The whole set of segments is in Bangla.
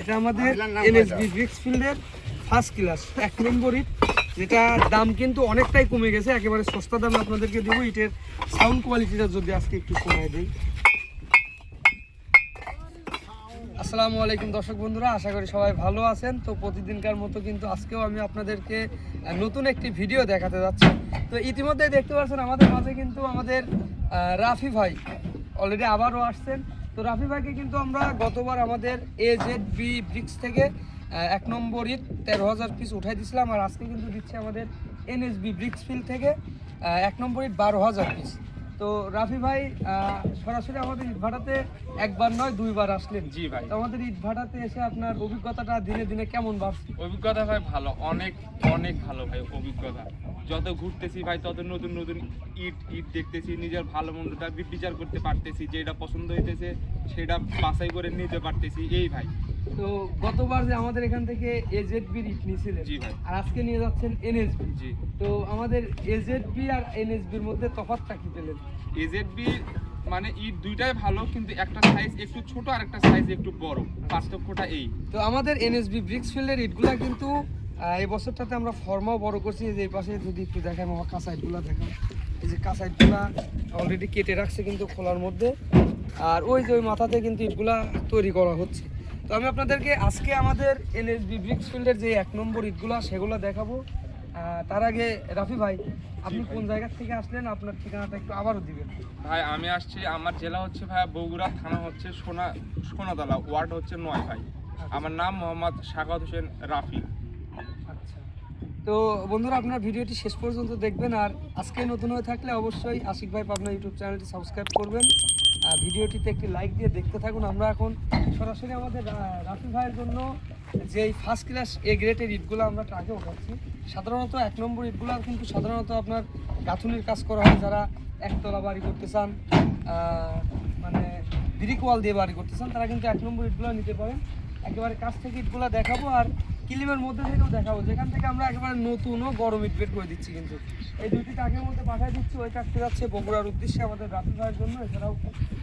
এটা আমাদের এনএসবি ব্রিক্স ফিল্ডের ফার্স্ট ক্লাস এক নম্বর ইট যেটা দাম কিন্তু অনেকটাই কমে গেছে একেবারে সস্তা দামে আপনাদেরকে দেবো। ইটের সাউন্ড কোয়ালিটিটা যদি আজকে একটু কমায় দিই। আসসালামু আলাইকুম দর্শক বন্ধুরা আশা করি সবাই ভালো আছেন। তো প্রতিদিনকার মতো কিন্তু আজকেও আমি আপনাদেরকে নতুন একটি ভিডিও দেখাতে যাচ্ছি। তো ইতিমধ্যে দেখতে পাচ্ছেন আমাদের মাঝে কিন্তু আমাদের রাফি ভাই অলরেডি আবারও আসছেন। তো রাফি ভাইকে কিন্তু আমরা গতবার আমাদের এ জেড বি ব্রিক্স থেকে এক নম্বর ইট তেরো হাজার পিস উঠাই দিয়েছিলাম আর আজকে কিন্তু দিচ্ছে আমাদের এনএসবি ব্রিক্স ফিল্ড থেকে এক নম্বর ইট বারো হাজার পিস তো রাফি ভাই সরাসরি আমাদের ইট ভাটাতে একবার নয় দুইবার আসলেন। জি ভাই। আমাদের ইট ভাটাতে এসে আপনার অভিজ্ঞতাটা দিনে দিনে কেমন বাড়ছে? অভিজ্ঞতা ভাই ভালো অনেক অনেক ভালো ভাই অভিজ্ঞতা। যত ঘুরতেছি ভাই তত নতুন নতুন ইট ইট দেখতেছি নিজের ভালো মন্দটা বিচার করতে পারতেছি যেটা পছন্দ হইতেছে সেটা বাছাই করে নিতে পারতেছি। এই ভাই তো গতবার যে আমাদের এখান থেকে এজেড বি ইট নিয়েছিলেন আর আজকে নিয়ে যাচ্ছেন এনএসবি জি। তো আমাদের এজেড বি আর এনএসবির মধ্যে তফাৎটা কি পেলেন? এজেডবি মানে ইট দুইটাই ভালো কিন্তু একটা সাইজ একটু ছোট আর একটা সাইজ একটু বড়। পার্থক্যটা এই। তো আমাদের এনএসবি ব্রিক্স ফিল্ডের ইটগুলা কিন্তু এই বছরটাতে আমরা ফর্মাও বড় করছি। এই যে এই পাশে যদি একটু দেখাই মামা কাঁচা ইটগুলা দেখাম এই যে কাঁচা ইটগুলা অলরেডি কেটে রাখছে কিন্তু খোলার মধ্যে। আর ওই যে ওই মাথাতে কিন্তু ইটগুলা তৈরি করা হচ্ছে। তো আমি আপনাদেরকে আজকে আমাদের এনএসবি ব্রিক্স ফিল্ডের যে এক নম্বর ঈদগুলো সেগুলো দেখাবো। তার আগে রাফি ভাই আপনি কোন জায়গা থেকে আসলেন? আপনার ঠিকানাটা একটু আবারও দিবেন। ভাই আমি আসছি আমার জেলা হচ্ছে ভাই বগুড়া থানা হচ্ছে সোনা সোনাতলা ওয়ার্ড হচ্ছে নয় ভাই। আমার নাম মোহাম্মদ সাগত হোসেন রাফি। আচ্ছা তো বন্ধুরা, আপনার ভিডিওটি শেষ পর্যন্ত দেখবেন আর আজকে নতুন হয়ে থাকলে অবশ্যই আশিক ভাই পাবনা ইউটিউব চ্যানেলটি সাবস্ক্রাইব করবেন। আর ভিডিওটিতে একটি লাইক দিয়ে দেখতে থাকুন। আমরা এখন সরাসরি আমাদের রাফি ভাইয়ের জন্য যে ফার্স্ট ক্লাস এ গ্রেটের ইটগুলো আমরা ট্রাকে উঠাচ্ছি, সাধারণত এক নম্বর ইটগুলো কিন্তু সাধারণত আপনার গাঁথুনির কাজ করা হয়। যারা একতলা বাড়ি করতে চান মানে ব্রিক দিয়ে বাড়ি করতে চান, তারা কিন্তু এক নম্বর ইটগুলো নিতে পারেন। একেবারে কাছ থেকে ইটগুলো দেখাবো আর কিলিমের মধ্যে থেকেও দেখাবো। যেখান থেকে আমরা একেবারে নতুন ও গরম ইট বের করে দিচ্ছি কিন্তু। এই দুটি ট্রাকের মধ্যে পাঠিয়ে দিচ্ছি, ওই ট্রাকটি যাচ্ছে বগুড়ার উদ্দেশ্যে আমাদের রাফি ভাইয়ের জন্য। এছাড়াও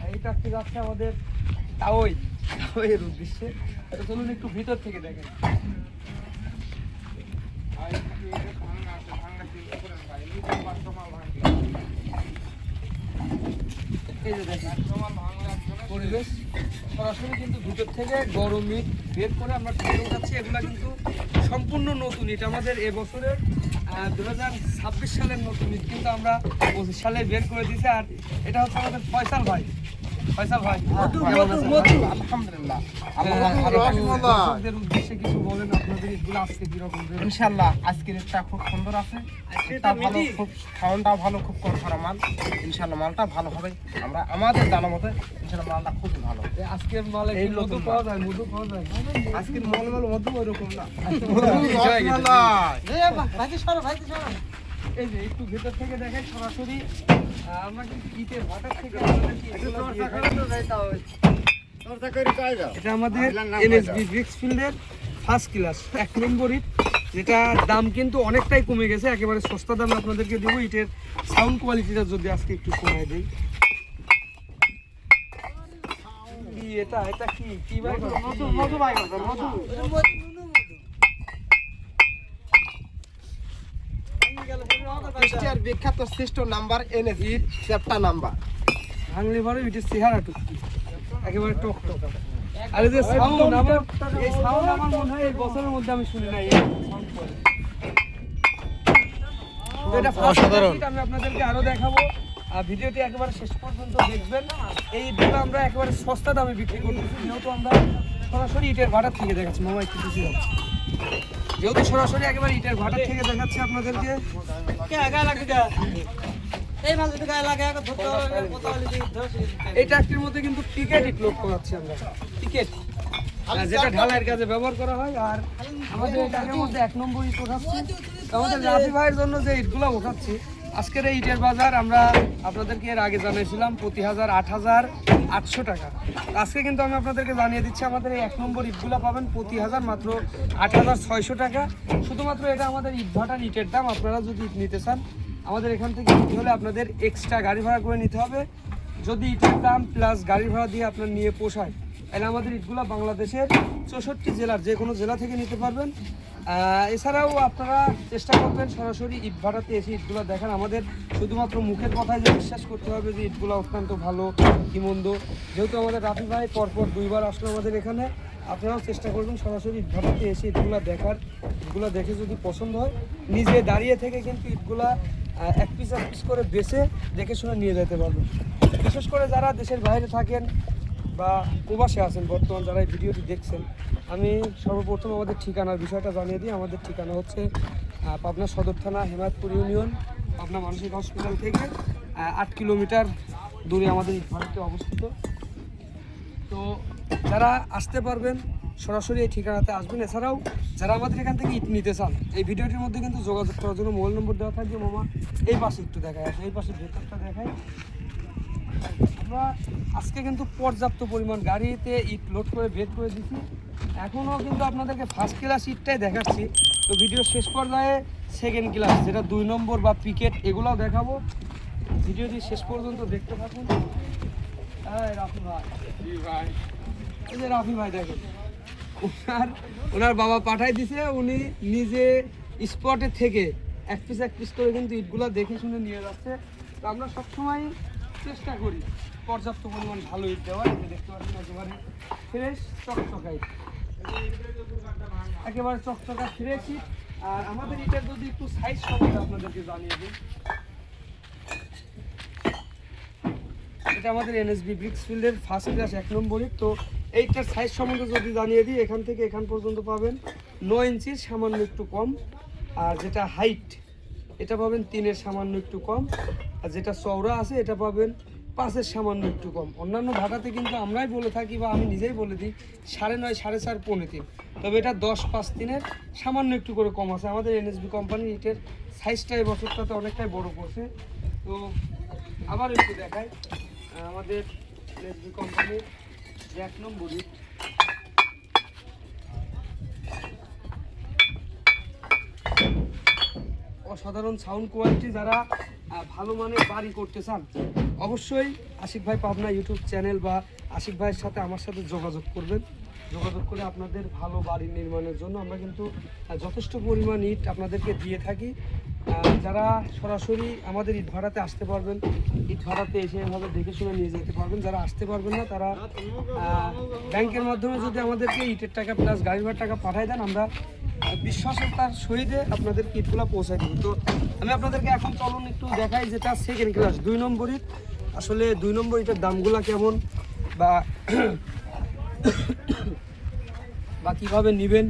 এই ট্রাকটি যাচ্ছে আমাদের তাওই তাওয়ের উদ্দেশ্যে। তো চলুন একটু ভিতর থেকে দেখেন। এই যে দেখেন। পরিবেশ। সরাসরি কিন্তু ভিতর থেকে গরম মিট বের করে আমরা ট্রেনে উঠাচ্ছি এগুলা কিন্তু সম্পূর্ণ নতুন। ইট আমাদের এবছরের দু হাজার ছাব্বিশ সালের নতুন। ইট কিন্তু আমরা পঁচিশ সালে বের করে দিয়েছি। আর এটা হচ্ছে আমাদের ফয়সাল ভাই। ইনশাল্লাহ আজকের খুব সুন্দর আছে। ভালো খুব ভালো খুব মাল। ইনশাল্লাহ মালটা ভালো হবে। আমরা আমাদের জানা মতে ইনশাল্লাহ মালটা খুবই ভালো। আজকের মালে এই মধু পাওয়া যায় মধু পাওয়া যায়? আজকের মাল মাল মধ্যে ওইরকম না। এই যে একটু ভেতর থেকে দেখাই সরাসরি। আমরা কিন্তু ইটের ভাটার থেকে। এটা আমাদের এনএসবি ব্রিক্স ফিল্ডের ফার্স্ট ক্লাস এক নম্বর ইট যেটা দাম কিন্তু অনেকটাই কমে গেছে একেবারে সস্তা দামে আপনাদেরকে দেবো। ইটের সাউন্ড কোয়ালিটিটা যদি আজকে একটু কমায় দেই। কি এটা? এটা কি? কি ভাই? মধু মধু ভাই মধু। কুষ্টিয়ার বিখ্যাত শ্রেষ্ঠ নাম্বার এনএস ইট চ্যাপ্টার নাম্বার। ভাঙলে পরে ইটের চেহারা টুকটি একেবারে টক টক। আর এই যে সাউন্ড আমার এই সাউন্ড আমার মনে হয় এই বছরের মধ্যে আমি শুনি নাই। অসাধারণ। আমি আপনাদেরকে আরও দেখাবো। আর ভিডিওটি একেবারে শেষ পর্যন্ত দেখবেন। এই ইটগুলো আমরা একেবারে সস্তা দামে বিক্রি করতেছি। যেহেতু আমরা সরাসরি ইটের ভাড়ার থেকে দেখাচ্ছি। মামা একটু খুশি হচ্ছে যেহেতু সরাসরি একেবারে ইটের ভাটা থেকে দেখাচ্ছি আপনাদেরকে। এই ট্রাকটির মধ্যে কিন্তু টিকেট ইট লক্ষ্য করাচ্ছি আমরা। টিকেট। যেটা ঢালাইয়ের কাজে ব্যবহার করা হয় আর আমাদের মধ্যে এক নম্বর ইট ওঠাচ্ছি আমাদের রাফি ভাইয়ের জন্য যে ইটগুলো ওঠাচ্ছি আজকের এই ইটের বাজার আমরা আপনাদেরকে এর আগে জানিয়েছিলাম প্রতি হাজার আট হাজার আটশো টাকা। আজকে কিন্তু আমি আপনাদেরকে জানিয়ে দিচ্ছি, আমাদের এই এক নম্বর ইটগুলো পাবেন প্রতি হাজার মাত্র আট হাজার ছয়শো টাকা। শুধুমাত্র এটা আমাদের ইট ভাটার ইটের দাম, আপনারা যদি ইট নিতে চান, আমাদের এখান থেকে ইট হলে আপনাদের এক্সট্রা গাড়ি ভাড়া করে নিতে হবে। যদি ইটের দাম প্লাস গাড়ি ভাড়া দিয়ে আপনার নিয়ে পোষায়, তাহলে আমাদের ইটগুলা বাংলাদেশের চৌষট্টি জেলার যে কোনো জেলা থেকে নিতে পারবেন। এছাড়াও আপনারা চেষ্টা করবেন সরাসরি ইট ভাড়াতে এসে ইটগুলো দেখান। আমাদের শুধুমাত্র মুখের কথায় যে বিশ্বাস করতে হবে যে ইটগুলো অত্যন্ত ভালো কি মন্দ যেহেতু আমাদের রাফি ভাই পরপর দুইবার আসলো আমাদের এখানে, আপনারাও চেষ্টা করবেন সরাসরি ইট ভাড়াতে এসে ইটগুলো দেখার। ইটগুলো দেখে যদি পছন্দ হয়, নিজে দাঁড়িয়ে থেকে কিন্তু ইটগুলা এক পিস এক পিস করে বেছে দেখে শুনে নিয়ে যেতে পারবেন। বিশেষ করে যারা দেশের বাইরে থাকেন বা প্রবাসে আছেন, বর্তমান যারা এই ভিডিওটি দেখছেন, আমি সর্বপ্রথম আমাদের ঠিকানার বিষয়টা জানিয়ে দিই। আমাদের ঠিকানা হচ্ছে পাবনা সদর থানা হেমায়তপুর ইউনিয়ন, পাবনা মানসিক হসপিটাল থেকে আট কিলোমিটার দূরে আমাদের ইটভারতে অবস্থিত। তো যারা আসতে পারবেন, সরাসরি এই ঠিকানাতে আসবেন। এছাড়াও যারা আমাদের এখান থেকে ইট নিতে চান, এই ভিডিওটির মধ্যে কিন্তু যোগাযোগ করার জন্য মোবাইল নম্বর দেওয়া থাকবে। মামা, এই পাশে একটু দেখায় এই পাশে ভেতরটা দেখায় আমরা আজকে কিন্তু পর্যাপ্ত পরিমাণ গাড়িতে ইট লোড করে বের করে দিচ্ছি এখনও কিন্তু আপনাদেরকে ফার্স্ট ক্লাস ইটটাই দেখাচ্ছি। তো ভিডিও শেষ পর্যায়ে সেকেন্ড ক্লাস যেটা দুই নম্বর বা পিকেট এগুলোও দেখাবো। ভিডিওটি শেষ পর্যন্ত দেখতে থাকুন। হ্যাঁ রাফি ভাই। ভাই এই যে রাফি ভাই দেখেন। ওনার ওনার বাবা পাঠাই দিছে, উনি নিজে স্পটে থেকে এক পিস এক পিস করে কিন্তু ইটগুলো দেখে শুনে নিয়ে যাচ্ছে। তো আমরা সবসময় চেষ্টা করি। পর্যাপ্ত পরিমাণ ভালো ইট দেওয়ার, এই যে দেখতে পাচ্ছেন একেবারে ফ্রেশ চকচকা ইট। একেবারে চকচকা ফ্রেশ ইট। আর আমাদের ইটের যদি একটু সাইজ সম্বন্ধে আপনাদেরকে জানিয়ে দিই। এটা আমাদের এনএসবি ব্রিক্স ফিল্ডের ফার্স্ট ক্লাস এক নম্বরই তো এইটার সাইজ সম্বন্ধে যদি জানিয়ে দিই, এখান থেকে এখান পর্যন্ত পাবেন নয় ইঞ্চির সামান্য একটু কম। আর যেটা হাইট এটা পাবেন তিনের সামান্য একটু কম। আর যেটা চওড়া আছে, এটা পাবেন পাঁচের সামান্য একটু কম। অন্যান্য ভাটাতে কিন্তু আমরাই বলে থাকি বা আমি নিজেই বলে দিই, সাড়ে নয়, সাড়ে চার, পৌনে তিন। তবে এটা দশ, পাঁচ তিনের সামান্য একটু করে কম আছে। আমাদের এনএসবি কোম্পানির ইটের সাইজটা এই বছরটাতে অনেকটাই বড় করছে। তো আবার একটু দেখাই। আমাদের এসবি কোম্পানির এক নম্বর ইট অসাধারণ সাউন্ড কোয়ালিটি যারা ভালো মানের বাড়ি করতে চান, অবশ্যই আশিক ভাই পাবনা ইউটিউব চ্যানেল বা আশিক ভাইয়ের সাথে আমার সাথে যোগাযোগ করবেন। যোগাযোগ করে আপনাদের ভালো বাড়ি নির্মাণের জন্য আমরা কিন্তু যথেষ্ট পরিমাণ ইট আপনাদেরকে দিয়ে থাকি। যারা সরাসরি আমাদের ইট ভাড়াতে আসতে পারবেন ইট ভাড়াতে এসে এভাবে দেখে শুনে নিয়ে যেতে পারবেন। যারা আসতে পারবেন না, তারা ব্যাংকের মাধ্যমে যদি আমাদেরকে ইটের টাকা প্লাস গাড়ি টাকা পাঠায় দেন, আমরা বিশ্বাসতার সহিতে আপনাদের কিটগুলো পৌঁছায় দিব। তো আমি আপনাদেরকে এখন চলুন একটু দেখাই যেটা সেকেন্ড ক্লাস দুই নম্বর ইট আসলে দুই নম্বর ইটের দামগুলো কেমন বা বা কীভাবে নেবেন,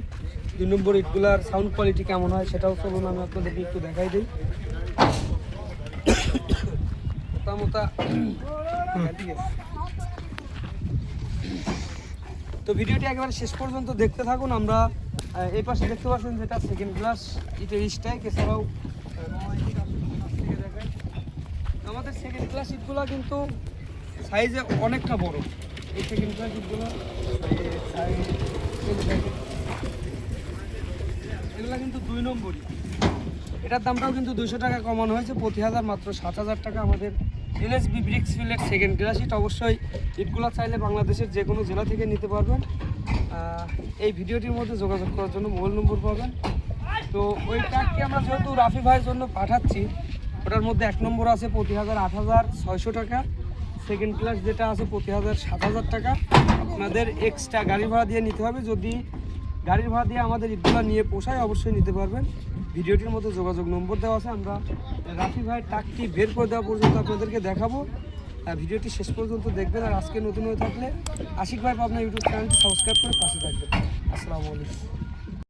দুই নম্বর ইটগুলার সাউন্ড কোয়ালিটি কেমন হয় সেটাও চলুন আমি আপনাদেরকে একটু দেখাই দিই। মোটা মোটা ঠিক আছে তো ভিডিওটি একেবারে শেষ পর্যন্ত দেখতে থাকুন, আমরা এই পাশে দেখতে পাচ্ছেন যেটা সেকেন্ড ক্লাস ইটের স্টাইক এছাড়াও। আমাদের সেকেন্ড ক্লাস ইটগুলো কিন্তু সাইজে অনেকটা বড় এই সেকেন্ড ক্লাস ইটগুলো এগুলো কিন্তু দুই নম্বরই এটার দামটাও কিন্তু দুশো টাকা কমানো হয়েছে প্রতি হাজার মাত্র সাত হাজার টাকা আমাদের এনএসবি ব্রিক্স ফিল্ডের সেকেন্ড ক্লাস ইট অবশ্যই ইটগুলো চাইলে বাংলাদেশের যে কোনো জেলা থেকে নিতে পারবেন। এই ভিডিওটির মধ্যে যোগাযোগ করার জন্য মোবাইল নম্বর পাবেন। তো ওই ট্যাগটি আমরা যেহেতু রাফি ভাইয়ের জন্য পাঠাচ্ছি, ওটার মধ্যে এক নম্বর আছে প্রতি হাজার, আট হাজার, ছয়শো টাকা। সেকেন্ড ক্লাস যেটা আছে প্রতি হাজার, সাত হাজার টাকা। আপনাদের এক্সট্রা গাড়ি ভাড়া দিয়ে নিতে হবে যদি গাড়ির ভাড়া দিয়ে আমাদের ইটগুলো নিয়ে পোষায় অবশ্যই নিতে পারবেন। ভিডিওটির মধ্যে যোগাযোগ নম্বর দেওয়া আছে, আমরা রাফি ভাইয়ের টাকটি বের করে দেওয়া পর্যন্ত আপনাদেরকে দেখাবো। আর ভিডিওটি শেষ পর্যন্ত দেখবেন, আর আজকে নতুন হয়ে থাকলে আশিক ভাই আপনার ইউটিউব চ্যানেলটি সাবস্ক্রাইব করে পাশে থাকবেন। আসসালামু আলাইকুম।